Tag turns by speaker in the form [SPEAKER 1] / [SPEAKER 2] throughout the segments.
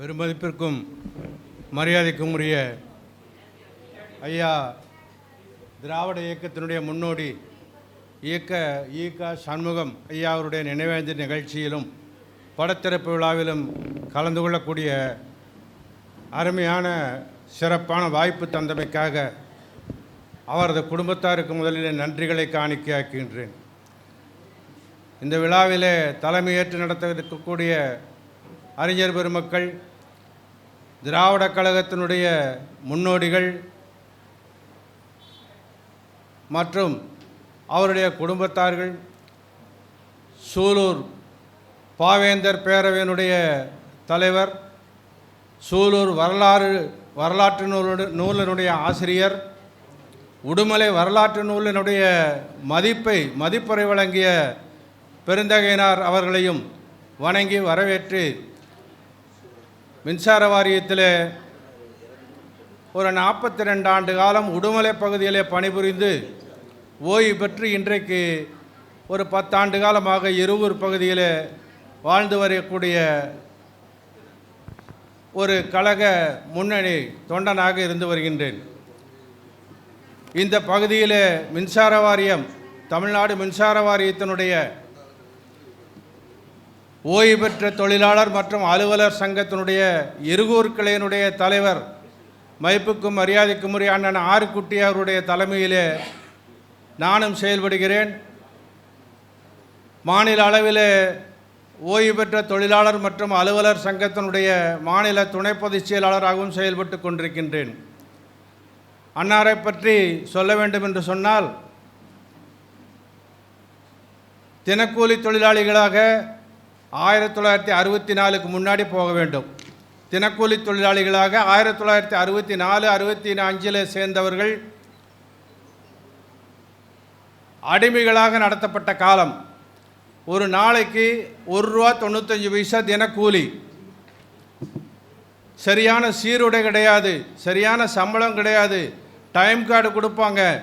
[SPEAKER 1] பெருமதிப்பிற்கும் மரியாதைக்கும் உரிய ஐயா திராவிட இயக்கத்தினுடைய முன்னோடி இயக்க ஈகா சண்முகம் ஐயா அவருடைய நினைவேந்த நிகழ்ச்சியிலும் படத்திறப்பு விழாவிலும் கலந்து கொள்ளக்கூடிய அருமையான சிறப்பான வாய்ப்பு தந்தமைக்காக அவரது குடும்பத்தாருக்கு முதலில் நன்றிகளை காணிக்கையாக்குகின்றேன். இந்த விழாவிலே தலைமையேற்று நடத்த இருக்கக்கூடிய அறிஞர் பெருமக்கள் திராவிட கழகத்தினுடைய முன்னோடிகள் மற்றும் அவருடைய குடும்பத்தார்கள் சூலூர் பாவேந்தர் பேரவையினுடைய தலைவர் சூலூர் வரலாறு வரலாற்று நூலு நூலினுடைய ஆசிரியர் உடுமலை வரலாற்று நூலினுடைய மதிப்பை மதிப்புரை வழங்கிய பெருந்தகையினார் அவர்களையும் வணங்கி வரவேற்று மின்சார வாரியத்தில் ஒரு நாற்பத்தி ரெண்டு ஆண்டு காலம் உடுமலை பகுதியிலே பணிபுரிந்து ஓய்வு பெற்று இன்றைக்கு ஒரு பத்தாண்டு காலமாக இருவூர் பகுதியில் வாழ்ந்து வரக்கூடிய ஒரு கழக முன்னணி தொண்டனாக இருந்து வருகின்றேன். இந்த பகுதியில் மின்சார வாரியம் தமிழ்நாடு மின்சார வாரியத்தினுடைய ஓய்வு பெற்ற தொழிலாளர் மற்றும் அலுவலர் சங்கத்தினுடைய இருகூர் கிளையினுடைய தலைவர் மதிப்புக்கும் மரியாதைக்கும் உரிய அண்ணன் ஆறுக்குட்டி அவருடைய தலைமையிலே நானும் செயல்படுகிறேன். மாநில அளவில் ஓய்வு பெற்ற தொழிலாளர் மற்றும் அலுவலர் சங்கத்தினுடைய மாநில துணை பொதுச் செயலாளராகவும் செயல்பட்டு கொண்டிருக்கின்றேன். அன்னாரை பற்றி சொல்ல வேண்டும் என்று சொன்னால் தினக்கூலி தொழிலாளிகளாக ஆயிரத்தி தொள்ளாயிரத்தி அறுபத்தி நாலுக்கு முன்னாடி போக வேண்டும். தினக்கூலி தொழிலாளிகளாக ஆயிரத்தி தொள்ளாயிரத்தி அறுபத்தி நாலு அறுபத்தி அஞ்சில் சேர்ந்தவர்கள் அடிமைகளாக நடத்தப்பட்ட காலம். ஒரு நாளைக்கு ஒரு ரூபா தொண்ணூத்தஞ்சு பைசா தினக்கூலி. சரியான சீருடை கிடையாது சரியான சம்பளம் கிடையாது. டைம் கார்டு கொடுப்பாங்க.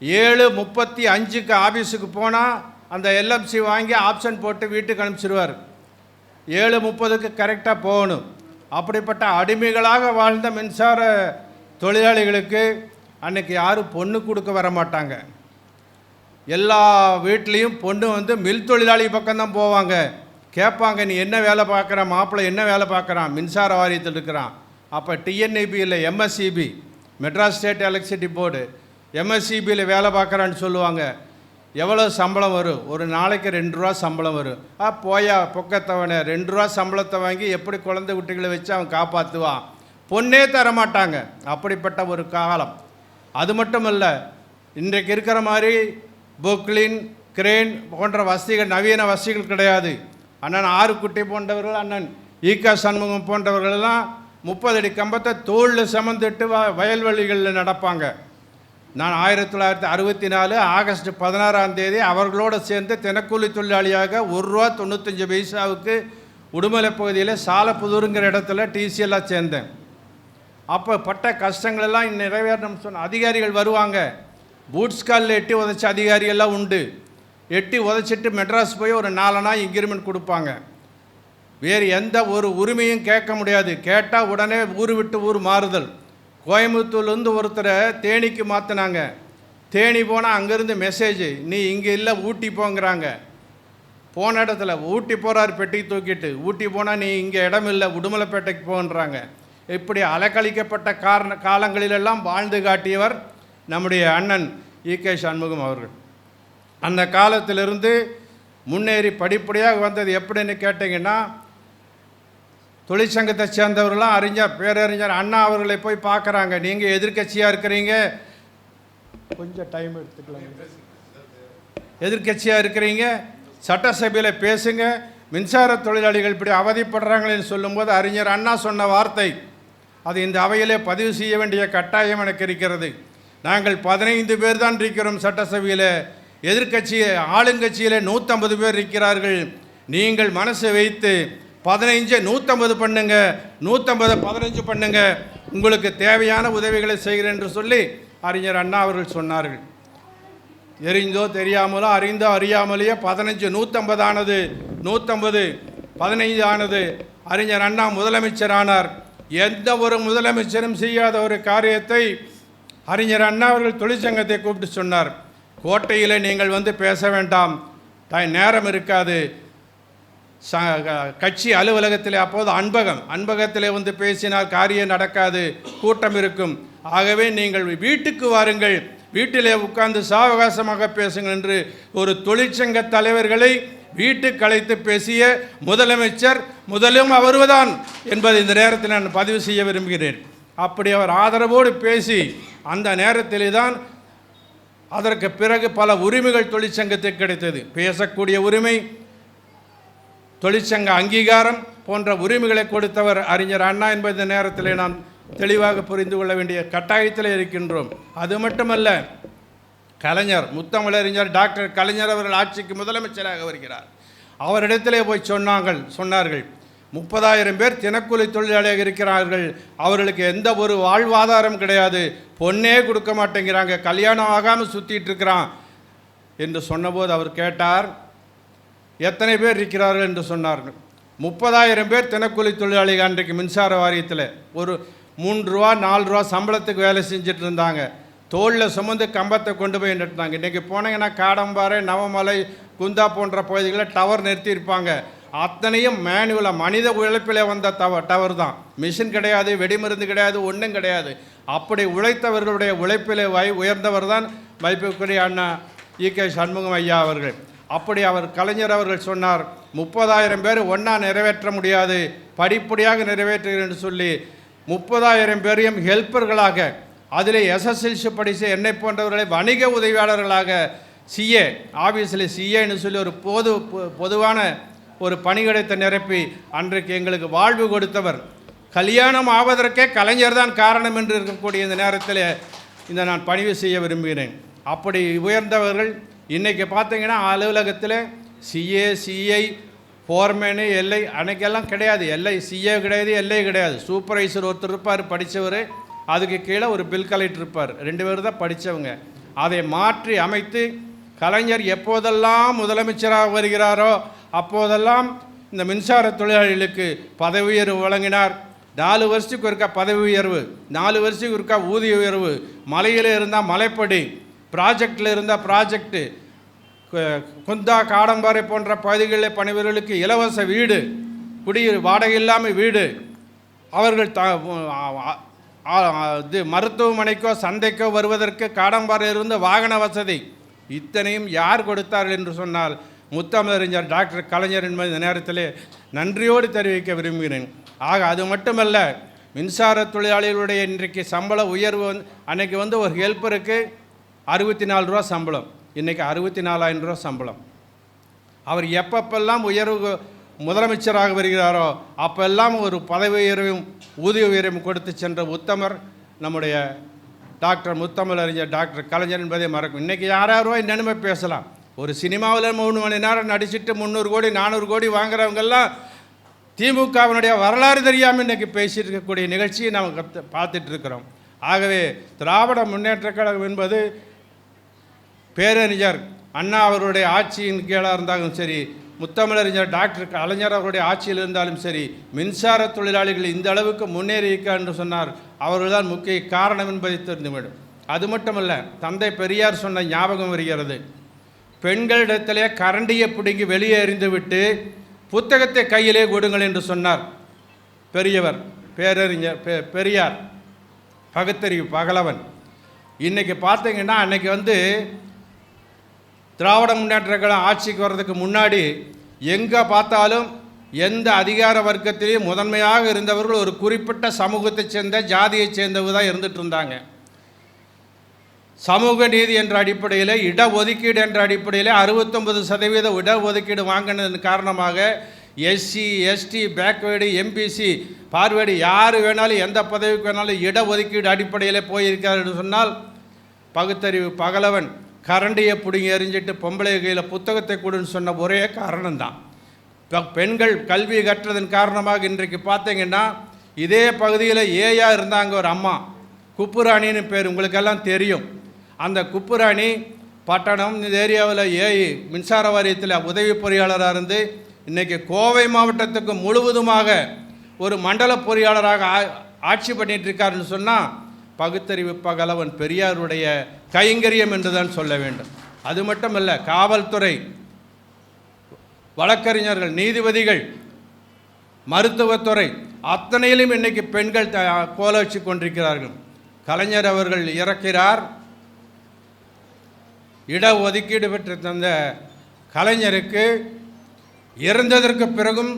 [SPEAKER 1] ஏழு முப்பத்தி அஞ்சுக்கு ஆஃபீஸுக்கு போனால் அந்த எல்எம்சி வாங்கி ஆப்ஷன் போட்டு வீட்டுக்கு அனுப்பிச்சிடுவார் ஏழு முப்பதுக்கு கரெக்டாக போகணும். அப்படிப்பட்ட அடிமைகளாக வாழ்ந்த மின்சார தொழிலாளிகளுக்கு அன்னைக்கு யாரும் பொண்ணு கொடுக்க வர மாட்டாங்க. எல்லா வீட்லேயும் பொண்ணு வந்து மில் தொழிலாளி பக்கம்தான் போவாங்க. கேட்பாங்க நீ என்ன வேலை பார்க்குற? மாப்பிள்ளை என்ன வேலை பார்க்குறான்? மின்சார வாரியத்தில் இருக்கிறான். அப்போ டிஎன்ஐபி இல்லை MSEB Madras state electricity board எம்எஸ்சிபியில் வேலை பார்க்குறான்னு சொல்லுவாங்க. எவ்வளோ சம்பளம் வரும்? ஒரு நாளைக்கு ரெண்டு ரூபா சம்பளம் வரும். ஆ போயா பொக்கத்தவனே ரெண்டு ரூபா சம்பளத்தை வாங்கி எப்படி குழந்தை குட்டிகளை வச்சு அவன் காப்பாற்றுவான் பொண்ணே தர மாட்டாங்க அப்படிப்பட்ட ஒரு காலம். அது மட்டும் இல்லை இன்றைக்கு இருக்கிற மாதிரி பொக்லின் கிரேன் போன்ற வசதிகள் நவீன வசதிகள் கிடையாது. அண்ணன் ஆறுக்குட்டி போன்றவர்கள் அண்ணன் ஈகா சண்முகம் போன்றவர்களெல்லாம் முப்பது அடி கம்பத்தை தோளில் சமந்துட்டு வ வயல்வெளிகளில் நடப்பாங்க. நான் ஆயிரத்தி தொள்ளாயிரத்தி அறுபத்தி நாலு ஆகஸ்ட் பதினாறாம் தேதி அவர்களோடு சேர்ந்து தினக்கூலி தொழிலாளியாக ஒரு ரூபா தொண்ணூத்தஞ்சு பைசாவுக்கு உடுமலை பகுதியில் சாலப்புதூருங்கிற இடத்துல டிசிஎல்லாம் சேர்ந்தேன். அப்போ பட்ட கஷ்டங்களெல்லாம் நிறைவேறணும் சொன்ன அதிகாரிகள் வருவாங்க. பூட்ஸ் காலில் எட்டி உதச்ச அதிகாரியெல்லாம் உண்டு. எட்டி உதச்சிட்டு மெட்ராஸ் போய் ஒரு நாலனா இன்க்ரிமெண்ட் கொடுப்பாங்க. வேறு எந்த ஒரு உரிமையும் கேட்க முடியாது. கேட்டால் உடனே ஊர் விட்டு ஊர் மாறுதல். கோயம்புத்தூர்லேருந்து ஒருத்தரை தேனிக்கு மாற்றினாங்க தேனி போனால் அங்கேருந்து மெசேஜ் நீ இங்கே இல்லை ஊட்டி போங்கிறாங்க. போன இடத்துல ஊட்டி போகிறார் பெட்டி தூக்கிட்டு. ஊட்டி போனால் நீ இங்கே இடம் இல்லை உடுமலைப்பேட்டைக்கு போன்றாங்க இப்படி அலக்கழிக்கப்பட்ட காரண காலங்களிலெல்லாம் வாழ்ந்து காட்டியவர் நம்முடைய அண்ணன் ஈகே சண்முகம் அவர்கள். அந்த காலத்திலிருந்து முன்னேறி படிப்படியாக வந்தது எப்படின்னு கேட்டிங்கன்னா தொழிற்சங்கத்தை சேர்ந்தவர்களாம் அறிஞர் பேரறிஞர் அண்ணா அவர்களை போய் பார்க்குறாங்க. நீங்கள் எதிர்க்கட்சியாக இருக்கிறீங்க? கொஞ்சம் டைம் எடுத்துக்கலாம் எதிர்க்கட்சியாக இருக்கிறீங்க? சட்டசபையில் பேசுங்க. மின்சார தொழிலாளிகள் இப்படி அவதிப்படுறாங்களேன்னு சொல்லும்போது அறிஞர் அண்ணா சொன்ன வார்த்தை அது இந்த அவையிலே பதிவு செய்ய வேண்டிய கட்டாயம் எனக்கு இருக்கிறது. நாங்கள் பதினைந்து பேர் தான் இருக்கிறோம் சட்டசபையில். எதிர்க்கட்சி ஆளுங்கட்சியில் நூற்றம்பது பேர் இருக்கிறார்கள். நீங்கள் மனசு வைத்து பதினைஞ்சு நூற்றம்பது பண்ணுங்க. நூற்றம்பது பதினஞ்சு பண்ணுங்க. உங்களுக்கு தேவையான உதவிகளை செய்கிறேன் என்று சொல்லி அறிஞர் அண்ணா அவர்கள் சொன்னார்கள். எரிந்தோ தெரியாமலோ அறிந்தோ அறியாமலேயே பதினஞ்சு நூற்றம்பதானது நூற்றம்பது பதினைந்து ஆனது அறிஞர் அண்ணா முதலமைச்சரானார். எந்த ஒரு முதலமைச்சரும் செய்யாத ஒரு காரியத்தை அறிஞர் அண்ணா அவர்கள் தொழிற்சங்கத்தை கூப்பிட்டு சொன்னார். கோட்டையில் நீங்கள் வந்து பேச வேண்டாம். நேரம் இருக்காது. ச க- கட்சி அலுவலகத்தில் அப்போது அன்பகம் அன்பகத்தில் வந்து பேசினால் காரியம் நடக்காது கூட்டம் இருக்கும். ஆகவே நீங்கள் வீட்டுக்கு வாருங்கள் வீட்டிலே உட்கார்ந்து சாவகாசமாக பேசுங்கள் என்று ஒரு தொழிற்சங்க தலைவர்களை வீட்டுக்கு அழைத்து பேசிய முதலமைச்சர் முதலும் அவர்தான் என்பதை இந்த நேரத்தில் நான் பதிவு செய்ய விரும்புகிறேன். அப்படி அவர் ஆதரவோடு பேசி அந்த நேரத்திலே தான் அதற்கு பிறகு பல உரிமைகள் தொழிற்சங்கத்துக்கு கிடைத்தது. பேசக்கூடிய உரிமை தொழிற்சங்க அங்கீகாரம் போன்ற உரிமைகளை கொடுத்தவர் அறிஞர் அண்ணா என்பது இந்த நேரத்தில் நாம் தெளிவாக புரிந்து கொள்ள வேண்டிய கட்டாயத்தில் இருக்கின்றோம். அது மட்டுமல்ல கலைஞர் முத்தமிழறிஞர் டாக்டர் கலைஞர் அவர்கள் ஆட்சிக்கு முதலமைச்சராக வருகிறார். அவரிடத்திலே போய் சொன்னாங்கள் சொன்னார்கள் முப்பதாயிரம் பேர் தினக்கூலி தொழிலாளியாக இருக்கிறார்கள். அவர்களுக்கு எந்த ஒரு வாழ்வாதாரம் கிடையாது. பொண்ணே கொடுக்க மாட்டேங்கிறாங்க. கல்யாணம் ஆகாமல் சுற்றிட்டு இருக்கிறான். என்று சொன்னபோது அவர் கேட்டார் எத்தனை பேர் இருக்கிறார்கள் என்று சொன்னார்கள். முப்பதாயிரம் பேர் தினக்கூலி தொழிலாளிகள் அன்றைக்கு மின்சார வாரியத்தில். ஒரு மூன்று ரூபா நாலு ரூபா சம்பளத்துக்கு வேலை செஞ்சுட்டு இருந்தாங்க. தோளில் சுமந்து கம்பத்தை கொண்டு போய் நிறுத்தினாங்க. இன்றைக்கி போனீங்கன்னா காடம்பாறை நவமலை குந்தா போன்ற பகுதிகளில் டவர் நிறுத்தியிருப்பாங்க அத்தனையும் மேனுவலாக மனித உழைப்பில் வந்த தவ டவர் தான். மிஷின் கிடையாது வெடிமருந்து கிடையாது ஒன்றும் கிடையாது. அப்படி உழைத்தவர்களுடைய உழைப்பிலே வை உயர்ந்தவர் தான் வைப்புக்குரிய அண்ணா இ கே சண்முகம் ஐயா அவர்கள். அப்படி அவர் கலைஞர் அவர்கள் சொன்னார் முப்பதாயிரம் பேர் ஒன்றா நிறைவேற்ற முடியாது படிப்படியாக நிறைவேற்றுகிறேன் என்று சொல்லி முப்பதாயிரம் பேரையும் ஹெல்ப்பர்களாக அதில் எஸ்எஸ்எல்சி படித்த என்னை போன்றவர்களை வணிக உதவியாளர்களாக சிஏ ஆஃபீஸில் சிஏன்னு சொல்லி ஒரு பொது பொ- பொதுவான ஒரு பணியிடத்தை நிரப்பி அன்றைக்கு எங்களுக்கு வாழ்வு கொடுத்தவர். கல்யாணம் ஆவதற்கே கலைஞர் தான் காரணம் என்று இருக்கக்கூடிய இந்த நேரத்தில் இந்த நான் பணிவு செய்ய விரும்புகிறேன். அப்படி உயர்ந்தவர்கள் இன்றைக்கி பார்த்தீங்கன்னா அலுவலகத்தில் சிஏ சிஐ ஃபோர்மேனு எல்ஐ அன்னைக்கெல்லாம் கிடையாது. எல்ஐ சிஏ கிடையாது எல்ஐ கிடையாது. சூப்பர்வைசர் ஒருத்தர் இருப்பார் படித்தவர் அதுக்கு கீழே ஒரு பில் கலெக்டர் இருப்பார். ரெண்டு பேர் தான் படித்தவங்க அதை மாற்றி அமைத்து கலைஞர் எப்போதெல்லாம் முதலமைச்சராக வருகிறாரோ அப்போதெல்லாம் இந்த மின்சார தொழிலாளிகளுக்கு பதவி உயர்வு வழங்கினார். நாலு வருஷத்துக்கு ஒருக்கா பதவி உயர்வு நாலு வருஷத்துக்கு ஒருக்கா ஊதிய உயர்வு. மலையில் இருந்தால் மலைப்படி ப்ராஜெக்டில் இருந்தால் ப்ராஜெக்ட்டு குந்தா காடம்பாறை போன்ற பகுதிகளில் பணிபுரிகளுக்கு இலவச வீடு குடியிரு வாடகை இல்லாமல் வீடு. அவர்கள் த இது மருத்துவமனைக்கோ சந்தைக்கோ வருவதற்கு காடம்பாறையிலிருந்து வாகன வசதி இத்தனையும் யார் கொடுத்தார்கள் என்று சொன்னால் முத்தமிழறிஞர் டாக்டர் கலைஞர் என்பது இந்த நேரத்திலே நன்றியோடு தெரிவிக்க விரும்புகிறேன். ஆக அது மட்டுமல்ல மின்சார தொழிலாளிகளுடைய இன்றைக்கு சம்பள உயர்வு வந்து அன்றைக்கி வந்து ஒரு ஹெல்ப்பருக்கு அறுபத்தி நாலு ரூபா சம்பளம். இன்றைக்கி அறுபத்தி நாலாயிரம் ரூபா சம்பளம். அவர் எப்பப்பெல்லாம் உயர்வு முதலமைச்சராக வருகிறாரோ அப்பெல்லாம் ஒரு பதவி உயர்வையும் ஊதிய உயர்வையும் கொடுத்து சென்ற உத்தமர் நம்முடைய டாக்டர் முத்தமிழ் அறிஞர் டாக்டர் கலைஞர் என்பதை மறக்கும். இன்றைக்கி யாராரோ என்னென்னுமே பேசலாம். ஒரு சினிமாவில் மூணு மணி நேரம் நடிச்சுட்டு முந்நூறு கோடி நானூறு கோடி வாங்குறவங்கெல்லாம் திமுகவினுடைய வரலாறு தெரியாமல் இன்றைக்கி பேசிகிட்டு இருக்கக்கூடிய நிகழ்ச்சியை நாம் கத்து பார்த்துட்டு இருக்கிறோம். ஆகவே திராவிட முன்னேற்றக் கழகம் என்பது பேரறிஞர் அண்ணா அவருடைய ஆட்சியின் கீழாக இருந்தாலும் சரி முத்தமிழறிஞர் டாக்டர் கலைஞர் அவருடைய ஆட்சியில் இருந்தாலும் சரி மின்சார தொழிலாளிகள் இந்த அளவுக்கு முன்னேறி இருக்க என்று சொன்னார். அவர்கள்தான் முக்கிய காரணம் என்பதை தெரிந்துவிடும் அது மட்டுமல்ல தந்தை பெரியார் சொன்ன ஞாபகம் வருகிறது. பெண்களிடத்திலே கரண்டியை பிடுங்கி வெளியே எறிந்துவிட்டு புத்தகத்தை கையிலே கொடுங்கள் என்று சொன்னார். பெரியவர் பேரறிஞர் பெ- பெரியார் பகுத்தறிவு பகலவன். இன்றைக்கி பார்த்தீங்கன்னா அன்னைக்கு வந்து திராவிட முன்னேற்ற கழகம் ஆட்சிக்கு வர்றதுக்கு முன்னாடி எங்கே பார்த்தாலும் எந்த அதிகார வர்க்கத்திலையும் முதன்மையாக இருந்தவர்கள் ஒரு குறிப்பிட்ட சமூகத்தைச் சேர்ந்த ஜாதியைச் சேர்ந்தவங்க தான் இருந்துட்டு இருந்தாங்க. சமூக நீதி என்ற அடிப்படையில் இடஒதுக்கீடு என்ற அடிப்படையில் அறுபத்தொன்பது சதவீத இடஒதுக்கீடு வாங்கினதன் காரணமாக SC ST backward MBC forward யார் வேணாலும் எந்த பதவிக்கு வேணாலும் இடஒதுக்கீடு அடிப்படையில் போயிருக்காருன்னு சொன்னால் பகுத்தறிவு பகலவன். கரண்டியை பிடுங்கி எறிஞ்சிட்டு பொம்பளை கையில் புத்தகத்தை கொடுன்னு சொன்ன ஒரே காரணம்தான். இப்போ பெண்கள் கல்வி கற்றதன் காரணமாக இன்றைக்கு பார்த்தீங்கன்னா இதே பகுதியில் ஏயா இருந்தாங்க ஒரு அம்மா. குப்புராணின்னு பேர் உங்களுக்கெல்லாம் தெரியும். அந்த குப்புராணி பட்டணம் இந்த ஏரியாவில் ஏஐ மின்சார வாரியத்தில் உதவி பொறியாளராக இருந்து இன்னைக்கு கோவை மாவட்டத்துக்கு முழுவதுமாக ஒரு மண்டல பொறியாளராக ஆ- ஆட்சி பண்ணிகிட்ருக்காருன்னு சொன்னால் பகுத்தறிவு பகலவன் பெரியாருடைய கைங்கரியம் என்று தான் சொல்ல வேண்டும். அது மட்டுமல்ல காவல்துறை வழக்கறிஞர்கள் நீதிபதிகள் மருத்துவத்துறை அத்தனையிலும் இன்னைக்கு பெண்கள் த கோல வச்சு கொண்டிருக்கிறார்கள். கலைஞர் அவர்கள் இறக்கிறார். இட ஒதுக்கீடு பெற்று தந்த கலைஞருக்கு இறந்ததற்கு பிறகும்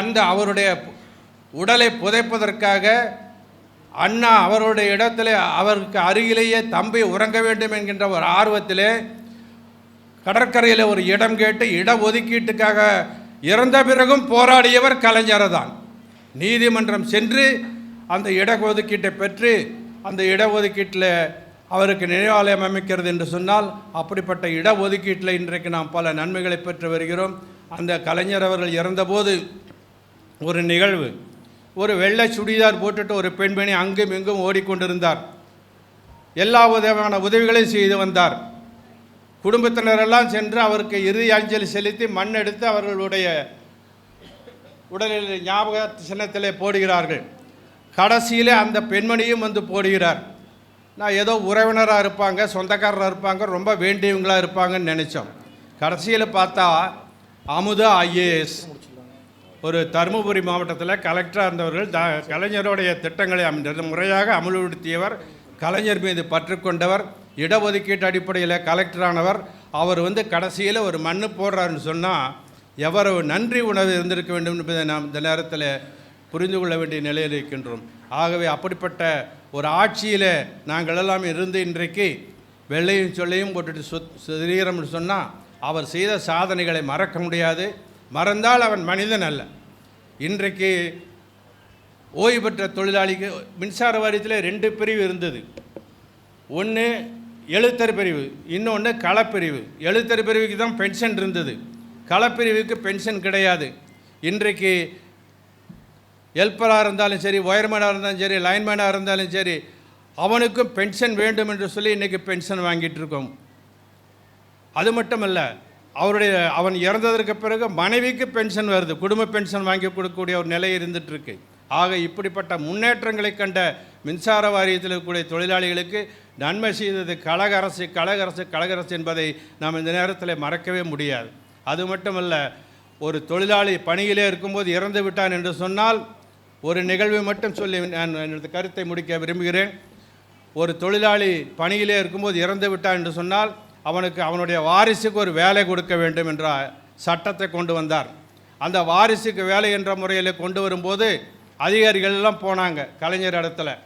[SPEAKER 1] அந்த அவருடைய உடலை புதைப்பதற்காக அண்ணா அவருடைய இடத்துல அவருக்கு அருகிலேயே தம்பி உறங்க வேண்டும் என்கின்ற ஒரு ஆர்வத்திலே கடற்கரையில் ஒரு இடம் கேட்டு இட ஒதுக்கீட்டுக்காக இறந்த பிறகும் போராடியவர் கலைஞர் தான் நீதிமன்றம் சென்று அந்த இட ஒதுக்கீட்டை பெற்று அந்த இட ஒதுக்கீட்டில் அவருக்கு நினைவாலயம் அமைக்கிறது என்று சொன்னால் அப்படிப்பட்ட இட ஒதுக்கீட்டில் இன்றைக்கு நாம் பல நன்மைகளை பெற்று வருகிறோம். அந்த கலைஞர் அவர்கள் இறந்தபோது ஒரு நிகழ்வு. ஒரு வெள்ளை சுடிதார் போட்டுட்டு ஒரு பெண்மணி அங்கும் இங்கும் ஓடிக்கொண்டிருந்தார். எல்லா விதமான உதவிகளையும் செய்து வந்தார். குடும்பத்தினரெல்லாம் சென்று அவருக்கு இறுதி அஞ்சலி செலுத்தி மண் எடுத்து அவர்களுடைய உடலில் ஞாபக சின்னத்திலே போடுகிறார்கள். கடைசியிலே அந்த பெண்மணியும் வந்து போடுகிறார். நான் ஏதோ உறவினராக இருப்பாங்க சொந்தக்காரராக இருப்பாங்க ரொம்ப வேண்டியவங்களாக இருப்பாங்கன்னு நினச்சோம். கடைசியில் பார்த்தா அமுதா ஐஏஎஸ் ஒரு தருமபுரி மாவட்டத்தில் கலெக்டராக இருந்தவர்கள் த கலைஞருடைய திட்டங்களை அம்~ முறையாக அமல்படுத்தியவர் கலைஞர் மீது பற்று கொண்டவர் இடஒதுக்கீட்டு அடிப்படையில் கலெக்டரானவர் அவர் வந்து கடைசியில் ஒரு மண்ணு போடுறாருன்னு சொன்னால் எவ்வளவு நன்றி உணர்வு இருந்திருக்க வேண்டும் என்பதை நாம் இந்த நேரத்தில் புரிந்து கொள்ள வேண்டிய நிலையில் இருக்கின்றோம். ஆகவே அப்படிப்பட்ட ஒரு ஆட்சியில் நாங்கள் எல்லாம் இருந்து இன்றைக்கு வெள்ளையும் சொல்லையும் போட்டுட்டு சுத் சிறீரம்னு சொன்னால் அவர் செய்த சாதனைகளை மறக்க முடியாது. மறந்தால் அவன் மனிதன் அல்ல. இன்றைக்கு ஓய்வு பெற்ற தொழிலாளிக்கு மின்சார வாரியத்தில் ரெண்டு பிரிவு இருந்தது. ஒன்று எழுத்தர் பிரிவு இன்னொன்று களப்பிரிவு. எழுத்தர் பிரிவுக்கு தான் பென்ஷன் இருந்தது. களப்பிரிவுக்கு பென்ஷன் கிடையாது. இன்றைக்கு ஹெல்ப்பராக இருந்தாலும் சரி ஒயர்மேனாக இருந்தாலும் சரி லைன்மேனாக இருந்தாலும் சரி அவனுக்கும் பென்ஷன் வேண்டும் என்று சொல்லி இன்றைக்கி பென்ஷன் வாங்கிட்டு இருக்கோம். அது இல்லை அவருடைய அவன் இறந்ததற்கு பிறகு மனைவிக்கு பென்ஷன் வருது. குடும்ப பென்ஷன் வாங்கி கொடுக்கக்கூடிய ஒரு நிலை இருந்துகிட்ருக்கு ஆக இப்படிப்பட்ட முன்னேற்றங்களை கண்ட மின்சார வாரியத்தில் இருக்கக்கூடிய தொழிலாளிகளுக்கு நன்மை செய்தது கழக அரசு கழக அரசு கழக அரசு என்பதை நாம் இந்த நேரத்தில் மறக்கவே முடியாது. அது மட்டுமல்ல ஒரு தொழிலாளி பணியிலே இருக்கும்போது இறந்து விட்டான் என்று சொன்னால் ஒரு நிகழ்வை மட்டும் சொல்லி நான் எனது கருத்தை முடிக்க விரும்புகிறேன். ஒரு தொழிலாளி பணியிலே இருக்கும்போது இறந்து விட்டான் என்று சொன்னால் அவனுக்கு அவனுடைய வாரிசுக்கு ஒரு வேலை கொடுக்க வேண்டும் என்ற சட்டத்தை கொண்டு வந்தார். அந்த வாரிசுக்கு வேலை என்ற முறையில் கொண்டு வரும்போது அதிகாரிகள் எல்லாம் போனாங்க கலைஞர் இடத்துல.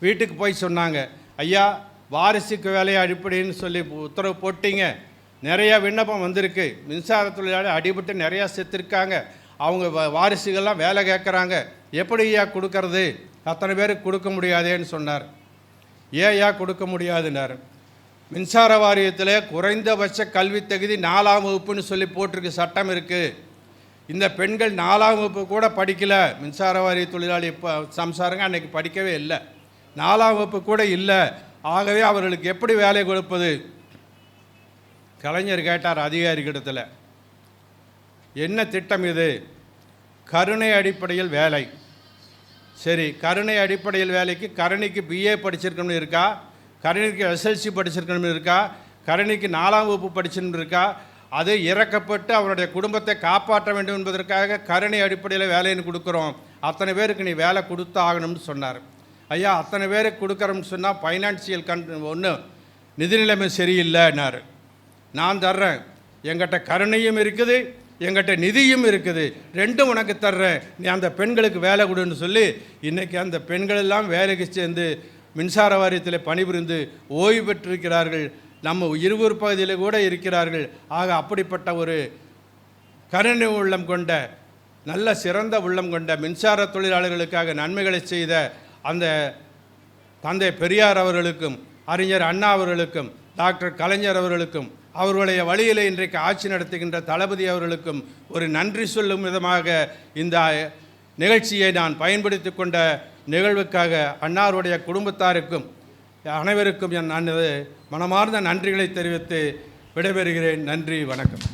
[SPEAKER 1] வீட்டுக்கு போய் சொன்னாங்க ஐயா வாரிசுக்கு வேலையை அடிப்படைன்னு சொல்லி உத்தரவு போட்டீங்க. நிறைய விண்ணப்பம் வந்திருக்கு. மின்சார தொழிலாளி அடிபட்டு நிறையா செத்துருக்காங்க. அவங்க வ- வாரிசுகள்லாம் வேலை கேட்குறாங்க எப்படி ஐயா கொடுக்கறது? அத்தனை பேருக்கு கொடுக்க முடியாதேன்னு சொன்னார். ஏன் ஐயா கொடுக்க முடியாதுன்னார்? மின்சார வாரியத்தில் குறைந்தபட்ச கல்வி தகுதி நாலாம் வகுப்புன்னு சொல்லி போட்டிருக்கு சட்டம் இருக்குது இந்த பெண்கள் நாலாம் வகுப்பு கூட படிக்கலை. மின்சார வாரிய தொழிலாளி இப்போ சம்சாரங்க அன்னைக்கு படிக்கவே இல்லை. நாலாம் வகுப்பு கூட இல்லை. ஆகவே அவர்களுக்கு எப்படி வேலை கொடுப்பது? கலைஞர் கேட்டார் அதிகாரிகிடத்தில் என்ன திட்டம் இது? கருணை அடிப்படையில் வேலை. சரி கருணை அடிப்படையில் வேலைக்கு கருணைக்கு பிஏ படிச்சிருக்கணும்னு இருக்கா? கருணைக்கு எஸ்எல்சி படிச்சிருக்கணும்னு இருக்கா? கருணைக்கு நாலாம் வகுப்பு படிச்சுன்னு இருக்கா? அது இறக்கப்பட்டு அவருடைய குடும்பத்தை காப்பாற்ற வேண்டும் என்பதற்காக கருணை அடிப்படையில் வேலைன்னு கொடுக்குறோம். அத்தனை பேருக்கு நீ வேலை கொடுத்து ஆகணும்னு சொன்னார். ஐயா அத்தனை பேருக்கு கொடுக்குறோம்னு சொன்னால் ஃபைனான்சியல் கண் ஒன்று நிதி நிலைமை சரியில்லைன்னாரு. நான் தர்றேன். எங்கிட்ட கருணையும் இருக்குது எங்கிட்ட நிதியும் இருக்குது. ரெண்டும் உனக்கு தர்றேன். நீ அந்த பெண்களுக்கு வேலை கொடுன்னு சொல்லி இன்றைக்கி அந்த பெண்கள் எல்லாம் வேலைக்கு சேர்ந்து மின்சார வாரியத்தில் பணிபுரிந்து ஓய்வு பெற்றிருக்கிறார்கள். நம்ம இருவர் பகுதியில் கூட இருக்கிறார்கள். ஆக அப்படிப்பட்ட ஒரு கருணை உள்ளம் கொண்ட நல்ல சிறந்த உள்ளம் கொண்ட மின்சார தொழிலாளர்களுக்காக நன்மைகளை செய்த அந்த தந்தை பெரியார் அவர்களுக்கும் அறிஞர் அண்ணா அவர்களுக்கும் டாக்டர் கலைஞர் அவர்களுக்கும் அவர்களுடைய வழியில் இன்றைக்கு ஆட்சி நடத்துகின்ற தளபதி அவர்களுக்கும் ஒரு நன்றி சொல்லும் விதமாக இந்த நிகழ்ச்சியை நான் பயன்படுத்தி கொண்ட நிகழ்வுக்காக அன்னாருடைய குடும்பத்தாருக்கும் அனைவருக்கும் என் நான் மனமார்ந்த நன்றிகளை தெரிவித்து விடைபெறுகிறேன். நன்றி வணக்கம்.